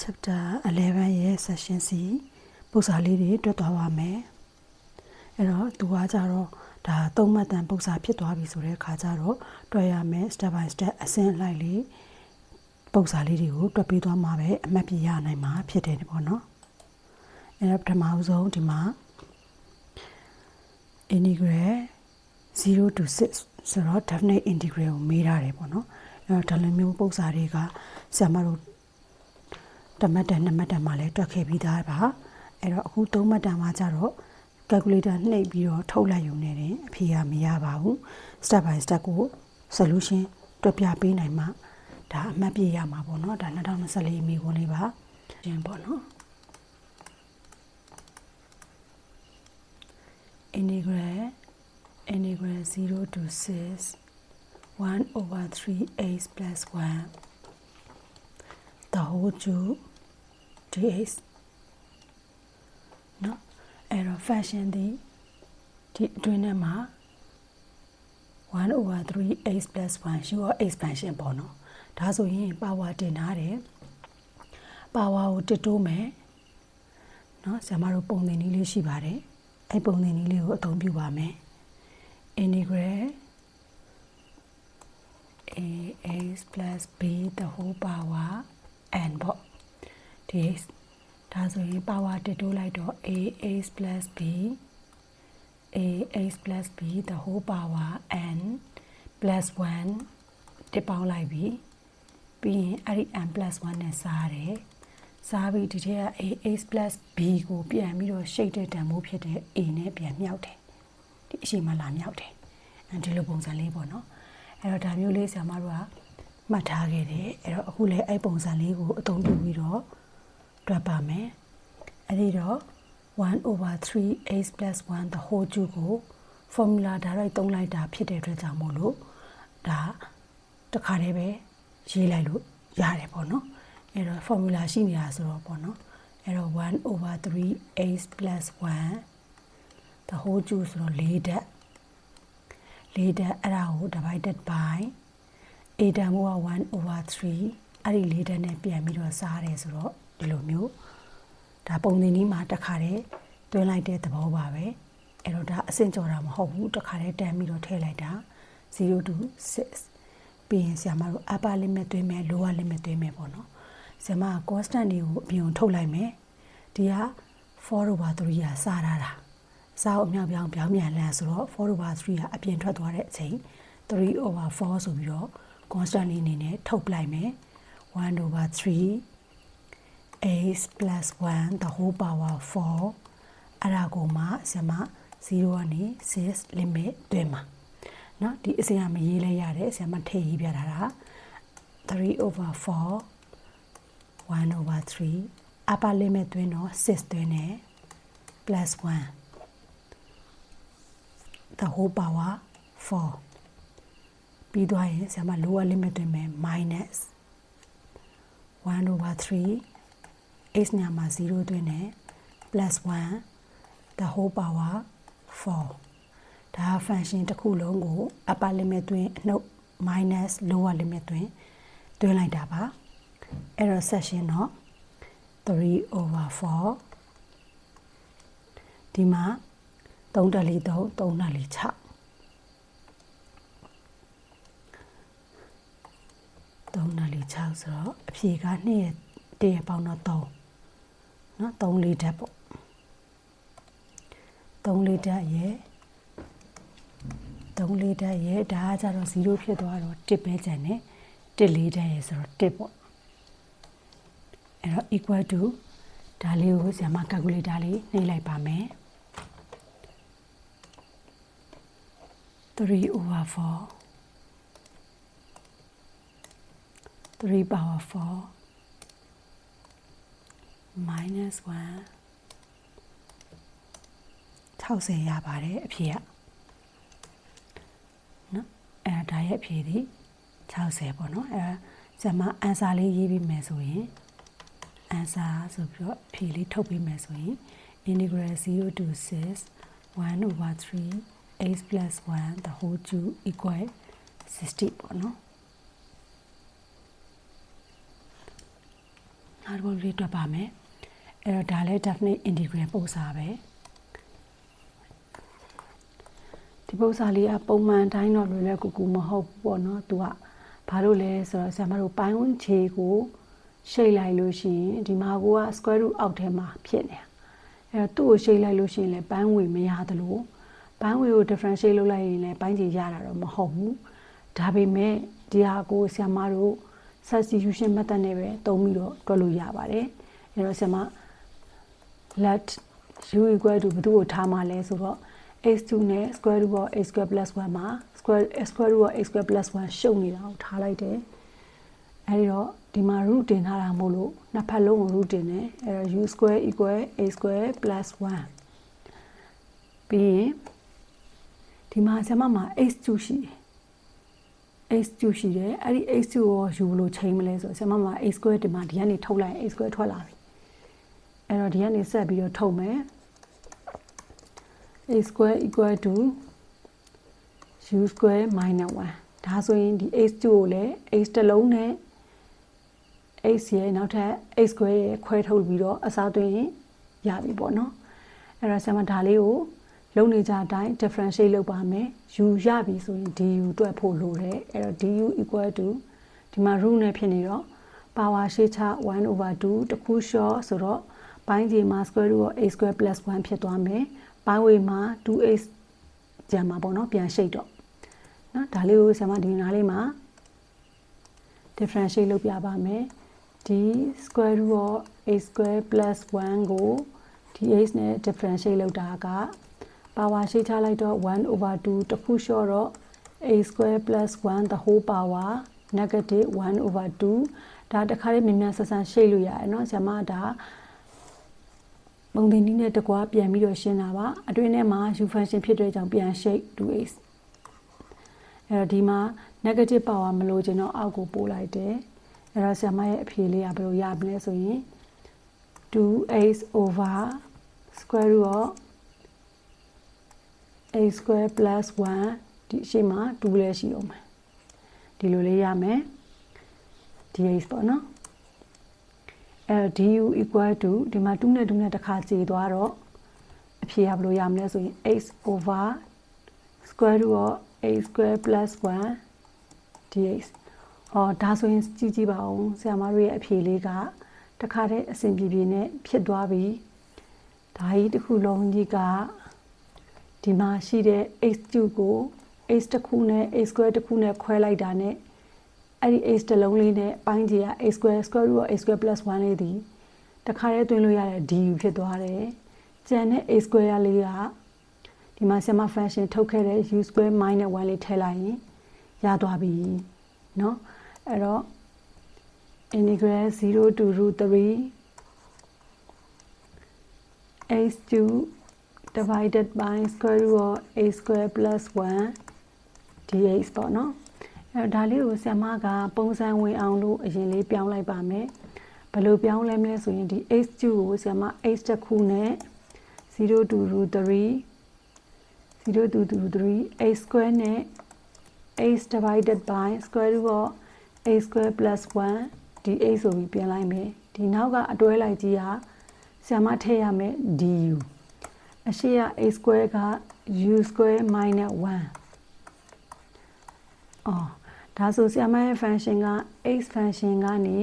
chapter 11ရဲ့ session C ပုံစံလေးတွေတွက်သွားပါမယ်အဲ့တော့သူကကြတော့ဒါသုံးမှတ်တန်ပုံစံဖြစ်သွားပြီဆိုတဲ့အခါကျတော့တွက်ရမယ် step by step အဆင့်လိုက်လေးပုံစံလေးတွေကိုတွက်ပြီးသွားမှာပဲအမှတ်ပြရနိုင်မှာဖြစ်တယ်ပေါ့နော်အဲ့တော့ပထမဆုံးဒီမှာ integral 0 to 6ဆိုတော့ definite integral ကိုမေးထားတယ်ပေါ့နော်အဲ့တော့ဒါလိုမျိုးပုံစံတွေကဆရာမတို့ တမတ်တန်နှစ်မတ်တန်မှာလည်းတွက်ခဲ့ပြီးသားပါအဲ့တော့အခုသုံးမတ်တန်မှာကျတော့ calculator နှိပ်ပြီးတော့ထုတ်လိုက်ရုံနဲ့တင်အဖြေကမရပါဘူး step by step ကို solution တွက်ပြပေးနိုင်မှဒါအမှတ်ပြရမှာပေါ့နော်ဒါ2024မိခွန်းလေးပါရှင်ပေါ့နော် integral integral 0 to 6 1 over 3x plus 1 the whole cube dx နော်အဲ့တော့ function ဒီဒီအတွင်းထဲမှာ1 over 3x plus 1 you are expansion ပေါ့နော်ဒါဆိုရင် power တင်ထားတယ် power ကိုတစ်တိုးမယ်နော်ဆရာမတို့ပုံသင်နည်းလေးရှိပါတယ်အဲ့ပုံသင်နည်းလေးကိုအသုံးပြုပါမယ် integral ax plus b the whole power n ပေါ့ dx ဒါဆိုရင် power တစ်တိုးလိုက်တော့ ax plus b ax plus b the whole power n plus 1တစ်ပေါင်းလိုက်ပြီပြီးရင်အဲ့ဒီ n plus 1နဲ့စားတယ်စားပြီးဒီထက်က ax plus b ကိုပြန်ပြီးတော့ရှိတ်တဲ့တန်ဖိုးဖြစ်တဲ့ a နဲ့ပြန်မြောက်တယ်ဒီအရှိမလာမြောက်တယ်အဲဒီလိုပုံစံလေးပေါ့နော်အဲ့တော့ဒါမျိုးလေးဆရာမတို့ကမှတ်ထားခဲ့တယ်အဲ့တော့အခုလည်းအဲ့ပုံစံလေးကိုအသုံးပြုပြီးတော့ တွက်ပါမယ်အဲ့ဒီတော့1 over 3 x plus 1 the whole cube ကို formula ဒါရိုက်သုံးလိုက်တာဖြစ်တဲ့အတွက်ကြောင့်မို့လို့ဒါတခါတည်းပဲရေးလိုက်လို့ရတယ်ပေါ့နော်အဲ့တော့ formula ရှိနေတာဆိုတော့ပေါ့နော်အဲ့တော့1 over 3 x plus 1 the whole cube ဆိုတော့4ဓာတ်4ဓာတ်အဲ့ဒါကို divided by a တန်မိုးက1 over 3အဲ့ဒီ4ဓာတ်နဲ့ပြန်ပြီးတော့စားရတယ်ဆိုတော့ ဒီလိုမျိုးဒါပုံသင်ကြီးမှာတစ်ခါတည်းတွင်းလိုက်တဲ့သဘောပါပဲအဲ့တော့ဒါအဆင့်ကျော်တာမဟုတ်ဘူးတစ်ခါတည်းတန်းပြီးတော့ထည့်လိုက်တာ0 to 6ပြီးရင်ဆရာမတို့ upper limit သွင်းမယ် lower limit သွင်းမယ်ပေါ့နော်ဆရာမက constant တွေကိုအပြင်ထုတ်လိုက်မယ်ဒီက4 over 3ကစားထားတာစားအမြောက်ပြောင်းပြောင်းမြန်လန်းဆိုတော့4 over 3ကအပြင်ထွက်သွားတဲ့အချိန်3 over 4ဆိုပြီးတော့ constant အနေနဲ့ထုတ်ပလိုက်မယ်1 over 3 x plus 1 the whole power 4အဲ့ဒါကိုမှဆရာမ0ကနေ6 limit တွဲမှာเนาะဒီအစင်ကမရေးလဲရတယ်ဆရာမထည့်ရေးပြထားတာ3 over 4 1 over 3 upper limit တွင်းတော့6တွင်းနဲ့ plus 1 the whole power 4ပြီးသွားရင်ဆရာမ lower limit တွင်မယ် minus 1 over 3 x ညမှာ0တွင်နဲ့ plus 1 the whole power 4ဒါ function တစ်ခုလုံးကို upper limit တွင်အနှုတ် minus lower limit တွင်တွင်းလိုက်တာပါအဲ့တော့ section တော့3 over 4ဒီမှာ3တက်လီ3 3တက်လီ6 3နာရီ6ဆိုတော့အဖြေက2ရဲ့1ရဲ့ပေါင်းတော့3 နော်3လေးဓာတ်ပေါ့3လေးဓာတ်ရဲ့3လေးဓာတ်ရဲ့ဒါကကြတော့0ဖြစ်သွားတော့1ပဲကျန်တယ်1လေးဓာတ်ရဲ့ဆိုတော့1ပေါ့အဲ့တော့ equal to ဒါလေးကိုဆရာမ calculator လေးနှိပ်လိုက်ပါမယ်3 over 4 3 power 4 minus 1 60ရပါတယ်အဖြေကနော်အဲဒါရဲ့အဖြေဒီ60ပေါ့နော်အဲဇမအန်ဆာလေးရေးပြီးမယ်ဆိုရင်အန်ဆာဆိုပြီးတော့အဖြေလေးထုတ်ပေးမယ်ဆိုရင် integral 0 to 6 1 over 3 x plus 1 the whole cube equal 60ပေါ့နော်ငါတို့လေးတွက်ပါမယ် အဲ့တော့ဒါလည်း definite integral ပုံစံပဲဒီပုံစံလေးကပုံမှန်တိုင်းတော့လွယ်လွယ်ကူကူမဟုတ်ဘူးပေါ့နော်သူကဘာလို့လဲဆိုတော့ဆရာမတို့ပိုင်းဝင်ခြေကိုရှိတ်လိုက်လို့ရှိရင်ဒီမှာကိုက square root အောက်ထဲမှာဖြစ်နေတာအဲ့တော့သူ့ကိုရှိတ်လိုက်လို့ရှိရင်လည်းပိုင်းဝင်မရသလိုပိုင်းဝင်ကို differentiate လုပ်လိုက်ရင်လည်းပိုင်းခြေရတာတော့မဟုတ်ဘူးဒါပေမဲ့ဒီဟာကိုဆရာမတို့ substitution method နဲ့ပဲသုံးပြီးတော့တွက်လို့ရပါတယ်အဲ့တော့ဆရာမ let u equal to ဘယ်သူ့ကိုထားမှလဲဆိုတော့ x2 နဲ့ square root of x square plus 1မှာ square square root of x square plus 1ရှုပ်နေတာကိုထားလိုက်တယ်အဲဒီတော့ဒီမှာ root တင်ထားတာမို့လို့နှစ်ဖက်လုံးကို root တင်တယ်အဲတော့ u square equal a square plus 1ပြီးရင်ဒီမှာဆရာမမှာ x2 ရှိတယ် x2 ရှိတယ်အဲ့ဒီ x2 ကိုယူလို့ချိန်မလဲဆိုတော့ဆရာမမှာ x square ဒီမှာဒီကနေထုတ်လိုက်ရင် x square ထွက်လာပြီ အဲ့တော့ဒီကနေဆက်ပြီးတော့ထုတ်မယ် a square equal to u square minus 1ဒါဆိုရင်ဒီ h2 ကိုလည်း h တစ်လုံးနဲ့ h ရဲ့နောက်ထပ် h square ရဲ့ခွဲထုတ်ပြီးတော့အစားသွင်းရပြီပေါ့နော်အဲ့တော့ဆရာမဒါလေးကိုလုံနေကြအတိုင်း differentiate လုပ်ပါမယ် u ရပြီဆိုရင် du တွက်ဖို့လိုတယ်အဲ့တော့ du equal to ဒီမှာ root နဲ့ဖြစ်နေတော့ power ရှေ့ချ1 over 2တခု short ဆိုတော့ ပိုင်းခြေမှာ square root of a square plus 1ဖြစ်သွားမယ်ပိုင်းဝေးမှာ 2h ကျန်မှာပေါ့နော်ပြန်ရှိတ်တော့เนาะဒါလေးကိုဆရာမဒီနားလေးမှာ differentiate လုပ်ပြပါမယ်ဒီ square root of a square plus 1ကို dh နဲ့ differentiate လုပ်တာက power ရှိချလိုက်တော့1 over 2တခုလျှော့တော့ a square plus 1 the whole power negative 1 over 2ဒါတခါလေးမြင်မြန်ဆဆန်ရှိတ်လို့ရတယ်เนาะဆရာမဒါ ပုံသင်နည်းနဲ့တကွာပြန်ပြီးတော့ရှင်းတာပါအတွင်းထဲမှာ u function ဖြစ်တဲ့ကြောင့်ပြန်ရှိတ် 2x အဲ့တော့ဒီမှာ negative power မလို့ကျွန်တော်အောက်ကိုပို့လိုက်တယ်အဲ့တော့ဆရာမရဲ့အဖြေလေးကဘယ်လိုရမလဲဆိုရင် 2x over square root of a square plus 1ဒီရှေ့မှာ2လဲရှိအောင်မယ်ဒီလိုလေးရမယ် dx ပေါ့နော် အဲ du equal to ဒီမှာ2နဲ့2နဲ့တစ်ခါကျေသွားတော့အဖြေကဘယ်လိုရမလဲဆိုရင် x over square root of a square plus 1 dx ဟောဒါဆိုရင်ကြည့်ကြည့်ပါဦးဆရာမတို့ရဲ့အဖြေလေးကတခါတည်းအစဉ်ပြေပြေနဲ့ဖြစ်သွားပြီဒါကြီးတစ်ခုလုံးကြီးကဒီမှာရှိတဲ့ x2 ကို x တစ်ခုနဲ့ x square တစ်ခုနဲ့ခွဲလိုက်တာနဲ့ အဲ့ဒီ x တစ်လုံးလေးနဲ့ပိုင်းကြီးက x square square root of x square plus 1လေးဒီတခါတည်းတွင်းလို့ရတဲ့ du ဖြစ်သွားတယ်ကျန်တဲ့ x square လေးကဒီမှာ sigma function ထုတ်ခဲ့တဲ့ u square minus 1လေးထည့်လိုက်ရင်ရသွားပြီเนาะအဲ့တော့ integral 0 to root 3 h2 divided by square root of a square plus 1 dx ပေါ့နော် အဲ့တော့ဒါလေးကိုဆရာမကပုံစံဝင်အောင်လို့အရင်လေးပြောင်းလိုက်ပါမယ်ဘယ်လိုပြောင်းလဲမလဲဆိုရင်ဒီ h2 ကိုဆရာမ h တစ်ခုနဲ့0 to root 3 0 to root 3 a square နဲ့ h divided by square root of a square plus 1 dx ဆိုပြီးပြန်လိုက်မယ်ဒီနောက်ကအတွဲလိုက်ကြီးဟာဆရာမထည့်ရမယ် du အရှိရ a square က u square minus 1အော် ဒါဆိုဆရာမရဲ့ function က x function ကနေ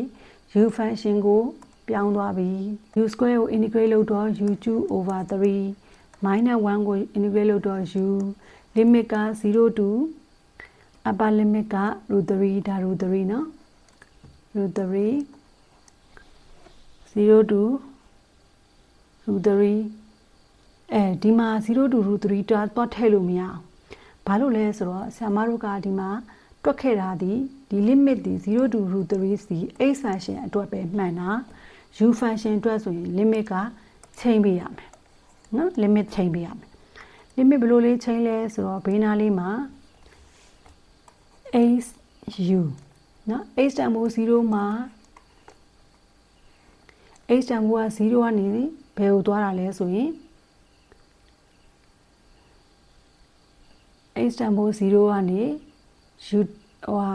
u function ကိုပြောင်းသွားပြီ u square ကို integrate လုပ်တော့ u2 over 3 minus 1ကို integrate လုပ်တော့ u limit က0 to upper limit က root 3ဒါ root 3เนาะ root 3 0 to root 3အဲဒီမှာ0 to root 3တွားတွားထည့်လို့မရအောင်ဘာလို့လဲဆိုတော့ဆရာမတို့ကဒီမှာ တွက်ခဲ့တာဒီဒီ limit ဒီ0 to root 3စီ x function အတွက်ပဲမှန်တာ u function အတွက်ဆိုရင် limit ကချိန်ပေးရမယ်နော် limit ချိန်ပေးရမယ် limit ဘယ်လိုလေးချိန်လဲဆိုတော့ဘေးနားလေးမှာ x u နော် x တန်ဖိုး0မှာ x တန်ဖိုးက0ကနေဘယ်ကိုသွားတာလဲဆိုရင် x တန်ဖိုး0ကနေ u ဟိုဟာ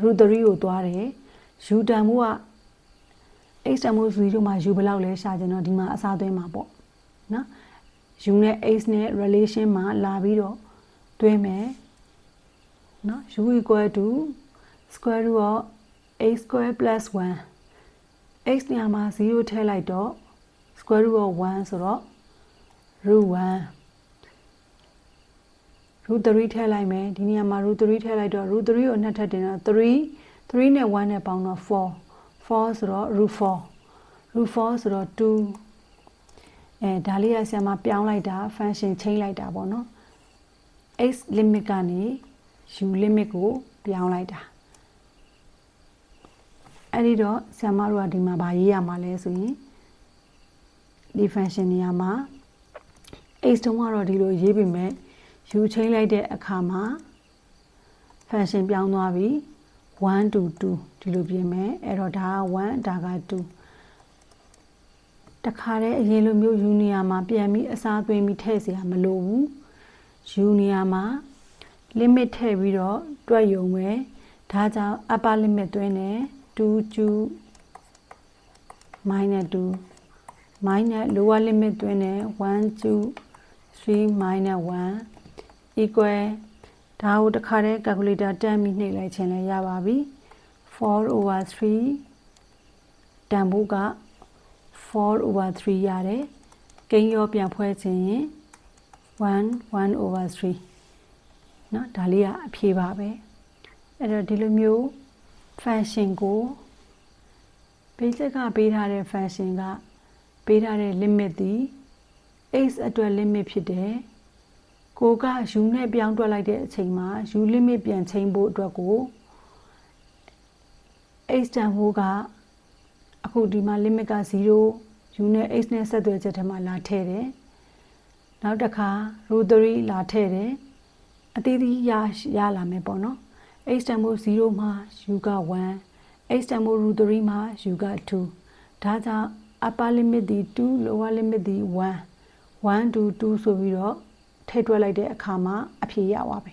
root 3ကိုသွားတယ် u တန်ဖိုးက x တန်ဖိုး0မှာ u ဘယ်လောက်လဲရှာကြတော့ဒီမှာအစားသွင်းမှာပေါ့နော် u နဲ့ x နဲ့ relation မှာလာပြီးတော့သွင်းမယ်နော် u equal to square root of x square plus 1 x နေရာမှာ0ထည့်လိုက်တော့ square root of 1ဆိုတော့ root 1 root 3ထည့်လိုက်မယ်ဒီနေရာမှာ root 3ထည့်လိုက်တော့ root 3ကိုနှစ်ထပ်တင်တော့3 3နဲ့1နဲ့ပေါင်းတော့4 4ဆိုတော့ root 4 root 4ဆိုတော့2အဲဒါလေးရဆရာမပြောင်းလိုက်တာ function ချိန်လိုက်တာပေါ့နော် x limit ကနေ u limit ကိုပြောင်းလိုက်တာအဲ့ဒီတော့ဆရာမတို့ကဒီမှာဗာရေးရမှာလဲဆိုရင်ဒီ function နေရာမှာ x တုံးကတော့ဒီလိုရေးပြီးမဲ့ ယူချိန်လိုက်တဲ့အခါမှာ function ပြောင်းသွားပြီ1 to 2ဒီလိုပြင်မယ်အဲ့တော့ဒါက1ဒါက2တခါတည်းအရင်လိုမျိုးယူနီယာမှာပြန်ပြီးအစားသွင်းပြီးထည့်စရာမလိုဘူးယူနီယာမှာ limit ထည့်ပြီးတော့တွက်ယုံပဲဒါကြောင့် upper limit သွင်းတယ်2 2 minus 2 minus lower limit သွင်းတယ်1 2 3 minus 1 equal ဒါကိုတစ်ခါတည်း calculator တန်းပြီးနှိပ်လိုက်ခြင်းလည်းရပါပြီ4 over 3တန်ဖိုးက4 over 3ရတယ်ကိန်းရောပြန်ဖွဲ့ခြင်းရင်1 1 over 3เนาะဒါလေးကအဖြေပါပဲအဲ့တော့ဒီလိုမျိုး function ကို basic ကပေးထားတဲ့ function ကပေးထားတဲ့ limit သည် x အတွက် limit ဖြစ်တယ် ကိုက u နဲ့ပြောင်းတွက်လိုက်တဲ့အချိန်မှာ u limit ပြန်ချိန်ဖို့အတွက်ကို x တန်ဖိုးကအခုဒီမှာ limit က0 u နဲ့ x နဲ့ဆက်သွယ်ချက်ထဲမှာလာထည့်တယ်နောက်တစ်ခါ root 3လာထည့်တယ်အသေးသေးရရလာမယ်ပေါ့နော် x တန်ဖိုး0မှာ u က1 x တန်ဖိုး root 3မှာ u က2ဒါကြောင့် upper limit ဒီ2 lower limit ဒီ1 1 to 2ဆိုပြီးတော့ ထည့်တွက်လိုက်တဲ့အခါမှာအဖြေရပါပဲ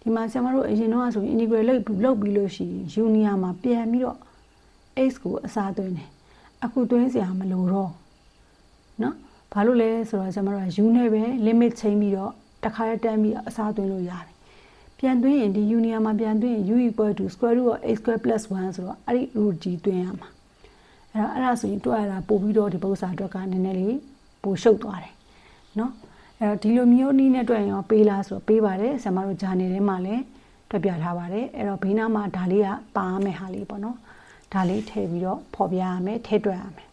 ဒီမှာဆရာမတို့အရင်တော့ဆိုရင် integral လုပ်လုပ်ပြီးလို့ရှိရင် u နေရာမှာပြန်ပြီးတော့ x ကိုအစားသွင်းတယ်အခုသွင်းစရာမလိုတော့เนาะဘာလို့လဲဆိုတော့ကျွန်တော်တို့က u နဲ့ပဲ limit ချိန်ပြီးတော့တစ်ခါတည်းပြီးအစားသွင်းလို့ရတယ်ပြန်သွင်းရင်ဒီ u နေရာမှာပြန်သွင်းရင် u equal to square root of x square plus 1ဆိုတော့အဲ့ဒီ root ကြီးသွင်းရမှာအဲ့တော့အဲ့ဒါဆိုရင်တွက်ရတာပို့ပြီးတော့ဒီပု္ပ္ပစာအတွက်ကနည်းနည်းလေးပိုရှုပ်သွားတယ်เนาะ အဲ့တော့ဒီလိုမျိုးနည်းနဲ့တွက်ရင်ရောပေးလားဆိုတော့ပေးပါတယ်ဆရာမတို့ဂျာနယ်ထဲမှာလည်းတွက်ပြထားပါတယ်အဲ့တော့ဘေးနားမှာဒါလေးကပါမယ်ဟာလေးပေါ့နော်ဒါလေးထည့်ပြီးတော့ဖော်ပြရမယ်ထည့်တွက်ရမယ်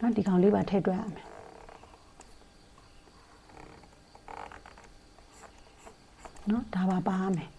နော်ဒီကောင်လေးပါထည့်တွက်ရမယ်နော်ဒါပါပါရမယ်